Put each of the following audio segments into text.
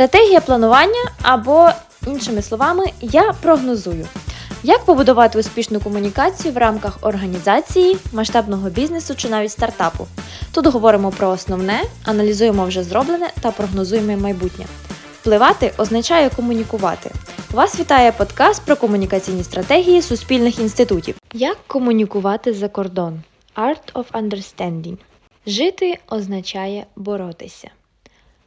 Стратегія планування або, іншими словами, я прогнозую. Як побудувати успішну комунікацію в рамках організації, масштабного бізнесу чи навіть стартапу? Тут говоримо про основне, аналізуємо вже зроблене та прогнозуємо майбутнє. Впливати означає комунікувати. Вас вітає подкаст про комунікаційні стратегії суспільних інститутів. Як комунікувати за кордон? Art of Understanding. Жити означає боротися.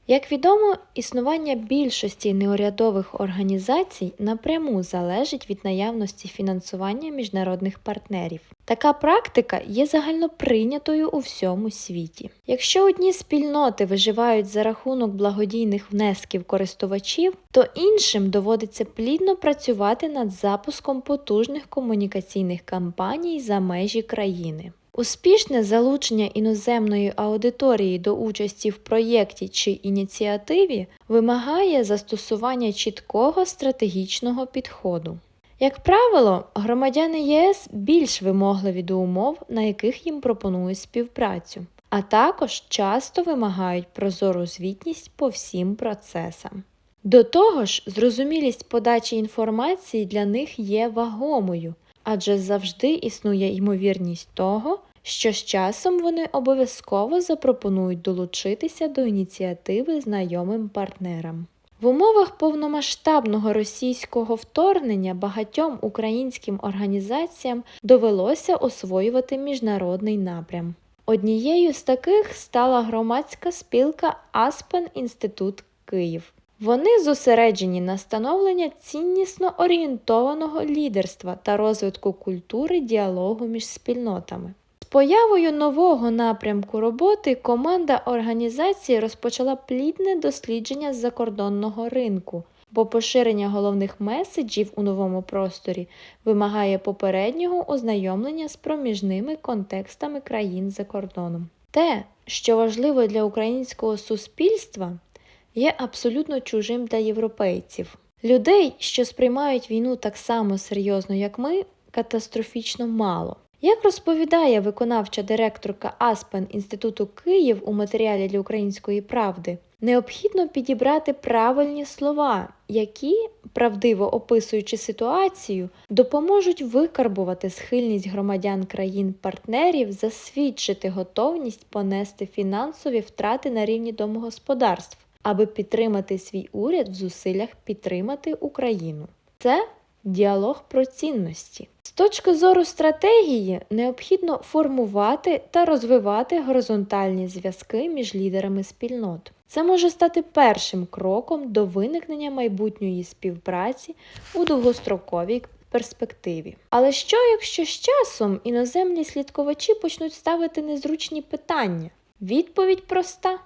Як відомо, існування більшості неурядових організацій напряму залежить від наявності фінансування міжнародних партнерів. Така практика є загальноприйнятою у всьому світі. Якщо одні спільноти виживають за рахунок благодійних внесків користувачів, то іншим доводиться плідно працювати над запуском потужних комунікаційних кампаній за межі країни. Успішне залучення іноземної аудиторії до участі в проєкті чи ініціативі вимагає застосування чіткого стратегічного підходу. Як правило, громадяни ЄС більш вимогливі до умов, на яких їм пропонують співпрацю, а також часто вимагають прозору звітність по всім процесам. До того ж, зрозумілість подачі інформації для них є вагомою, адже завжди існує ймовірність того, що з часом вони обов'язково запропонують долучитися до ініціативи знайомим партнерам. В умовах повномасштабного російського вторгнення багатьом українським організаціям довелося освоювати міжнародний напрям. Однією з таких стала громадська спілка Аспен Інститут Київ. Вони зосереджені на становлення ціннісно орієнтованого лідерства та розвитку культури діалогу між спільнотами. З появою нового напрямку роботи команда організації розпочала плідне дослідження закордонного ринку, бо поширення головних меседжів у новому просторі вимагає попереднього ознайомлення з проміжними контекстами країн за кордоном. Те, що важливо для українського суспільства, є абсолютно чужим для європейців. Людей, що сприймають війну так само серйозно, як ми, катастрофічно мало. Як розповідає виконавча директорка Аспен Інституту Київ у матеріалі для української правди, необхідно підібрати правильні слова, які, правдиво описуючи ситуацію, допоможуть викарбувати схильність громадян країн-партнерів засвідчити готовність понести фінансові втрати на рівні домогосподарств, аби підтримати свій уряд в зусиллях підтримати Україну. Це діалог про цінності. З точки зору стратегії необхідно формувати та розвивати горизонтальні зв'язки між лідерами спільнот. Це може стати першим кроком до виникнення майбутньої співпраці у довгостроковій перспективі. Але що, якщо з часом іноземні слідковачі почнуть ставити незручні питання? Відповідь проста: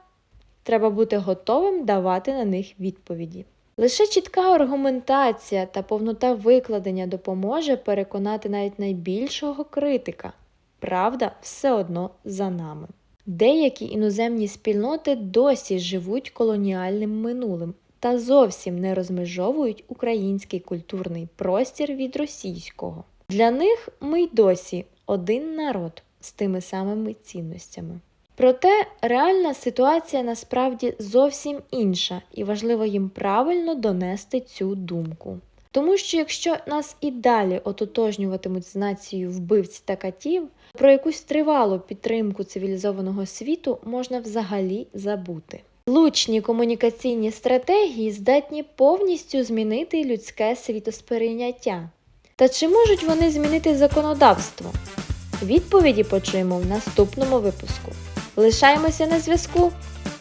треба бути готовим давати на них відповіді. Лише чітка аргументація та повнота викладення допоможе переконати навіть найбільшого критика. Правда все одно за нами. Деякі іноземні спільноти досі живуть колоніальним минулим та зовсім не розмежовують український культурний простір від російського. Для них ми й досі один народ з тими самими цінностями. Проте реальна ситуація насправді зовсім інша, і важливо їм правильно донести цю думку. Тому що якщо нас і далі ототожнюватимуть з нацією вбивць та катів, про якусь тривалу підтримку цивілізованого світу можна взагалі забути. Влучні комунікаційні стратегії здатні повністю змінити людське світосприйняття. Та чи можуть вони змінити законодавство? Відповіді почуємо в наступному випуску. Лишаємося на зв'язку.